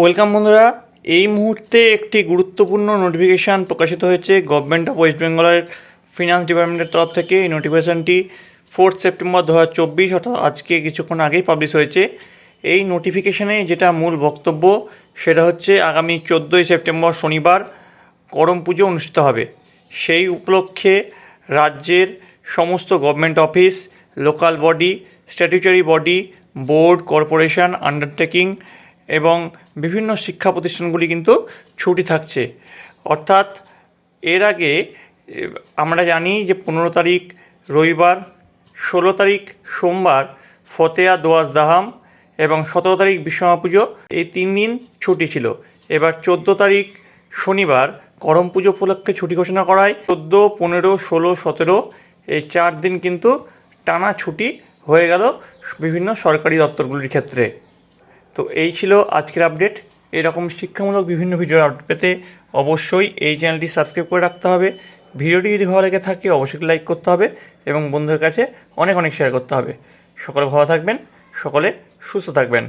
Welcome বন্ধুরা, এই মুহূর্তে একটি গুরুত্বপূর্ণ নোটিফিকেশান প্রকাশিত হয়েছে গভর্নমেন্ট অফ ওয়েস্ট বেঙ্গলের ফিনান্স ডিপার্টমেন্টের তরফ থেকে। এই নোটিফিকেশানটি ফোর্থ সেপ্টেম্বর দু হাজার চব্বিশ, অর্থাৎ আজকে কিছুক্ষণ আগেই পাবলিশ হয়েছে। এই নোটিফিকেশানে যেটা মূল বক্তব্য, সেটা হচ্ছে আগামী চোদ্দোই সেপ্টেম্বর শনিবার করম পুজো অনুষ্ঠিত হবে। সেই উপলক্ষে রাজ্যের সমস্ত government office local body statutory body board corporation undertaking এবং বিভিন্ন শিক্ষা প্রতিষ্ঠানগুলি কিন্তু ছুটি থাকছে। অর্থাৎ এর আগে আমরা জানি যে পনেরো তারিখ রবিবার, ষোলো তারিখ সোমবার ফতেয়া দোয়াজ দাহাম এবং সতেরো তারিখ বিশ্বকর্মা পুজো, এই তিন দিন ছুটি ছিল। এবার চোদ্দ তারিখ শনিবার করম পুজো উপলক্ষে ছুটি ঘোষণা করায়। চোদ্দ, পনেরো, ষোলো, সতেরো, এই চার দিন কিন্তু টানা ছুটি হয়ে গেল বিভিন্ন সরকারি দপ্তরগুলির ক্ষেত্রে। তো এই ছিল আজকের আপডেট এরকম শিক্ষামূলক বিভিন্ন ভিডিওর আপডেট পেতে অবশ্যই এই চ্যানেলটি সাবস্ক্রাইব করে রাখতে হবে। ভিডিওটি যদি ভালো লেগে থাকে, অবশ্যই লাইক করতে হবে এবং বন্ধুদের কাছে অনেক অনেক শেয়ার করতে হবে। সকলে ভালো থাকবেন, সকলে সুস্থ থাকবেন।